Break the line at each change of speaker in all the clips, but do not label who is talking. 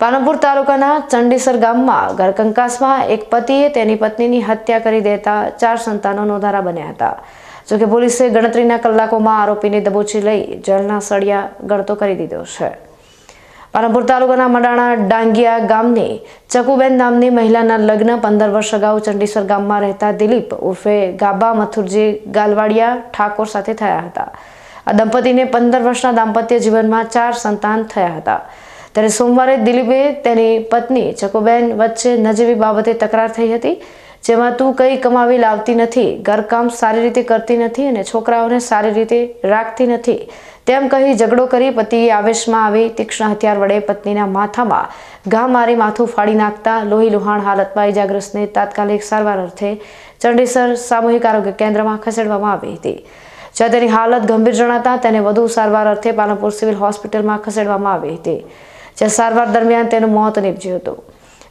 પાલનપુર તાલુકાના ચંડીસર ગામમાં ઘરકંકાસમાં એક પતિએ તેની પત્નીની હત્યા કરી દેતા ચાર સંતાનો નોંધારા બન્યા હતા. જોકે પોલીસે ગણતરીના કલાકોમાં આરોપીને દબોચી લઈ જેલના સળિયા ગળતો કરી દીધો છે. પાલનપુર તાલુકાના મડાણા ડાંગિયા ગામની ચકુબેન નામની મહિલાના લગ્ન પંદર વર્ષ અગાઉ ચંડીસર ગામમાં રહેતા દિલીપ ઉર્ફે ગાબા મથુરજી ગાલવાડિયા ઠાકોર સાથે થયા હતા. આ દંપતીને પંદર વર્ષના દાંપત્ય જીવનમાં ચાર સંતાન થયા હતા. ત્યારે સોમવારે દિલીપે તેની પત્ની ચકુબેન વચ્ચે નજીવી બાબતે તકરાર થઈ હતી, જેમાં તું કંઈ કમાવી લાવતી નથી, ઘરકામ સારી રીતે કરતી નથી અને છોકરાઓને સારી રીતે રાખતી નથી. તેમ કહી ઝઘડો કરી પતિએ આવેશમાં આવી તીક્ષ્ણ હથિયાર વડે પત્નીના માથામાં ઘા મારી માથું ફાડી નાખતા લોહી લુહાણ હાલતમાં ઇજાગ્રસ્તને તાત્કાલિક સારવાર અર્થે ચંડીસર સામૂહિક આરોગ્ય કેન્દ્રમાં ખસેડવામાં આવી હતી. જ્યાં તેની હાલત ગંભીર જણાતા તેને વધુ સારવાર અર્થે પાલનપુર સિવિલ હોસ્પિટલમાં ખસેડવામાં આવી હતી. જ્યાં સારવાર દરમિયાન તેનું મોત નીપજ્યું હતું.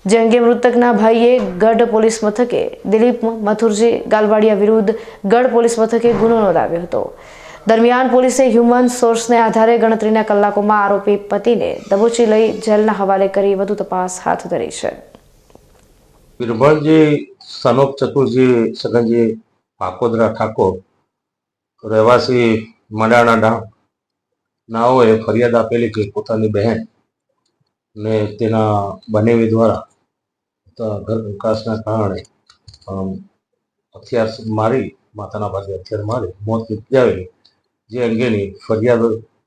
જે અંગે મૃતકના ભાઈએ ગઢ પોલીસ મથકે દિલીપ મથુરજી ગાલવાડિયા વિરુદ્ધ ગઢ પોલીસ મથકે ગુનો નોંધાવ્યો હતો. દરમિયાન પોલીસે હ્યુમન સોર્સને આધારે ગણતરીના કલાકોમાં આરોપી પતિને દબોચી લઈ જેલના હવાલે કરી વધુ તપાસ હાથ ધરી છે.
બિરભણજી સનોપ ચતુરજી, સગનજી પાકોદરા ઠાકોર, રહેવાસી મડાણા નાઓએ ફરિયાદ આપેલી કે પોતાની બહેન ને તેના બનેવી દ્વારા ઘર વિકાસના કારણે હથિયાર મારી, માતાના ભાગે હથિયાર મારી, મોત નિપજાવેલી જે અંગેની ફરિયાદ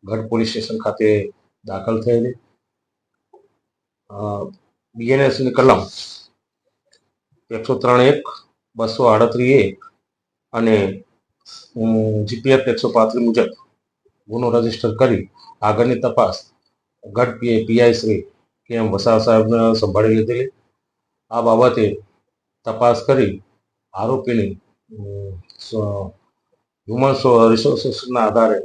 ગઢ પોલીસ સ્ટેશન ખાતે દાખલ થયેલી. બીએનએસની કલમ એકસો ત્રણ એક, બસો આડત્રીસ એક અને જીપીએફ એકસો પાંત્રીસ મુજબ ગુનો રજિસ્ટર કરી આગળની તપાસ ગઢ પીઆઈ શ્રી કે એમ વસાવા સાહેબને સંભાળી લીધેલી. આ બાબતે તપાસ કરી આરોપીની હ્યુમન રિસોર્સિસના આધારે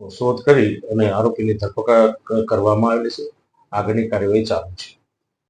શોધ કરી અને આરોપીની ધરપકડ કરવામાં આવેલી છે. આગળની કાર્યવાહી ચાલુ છે.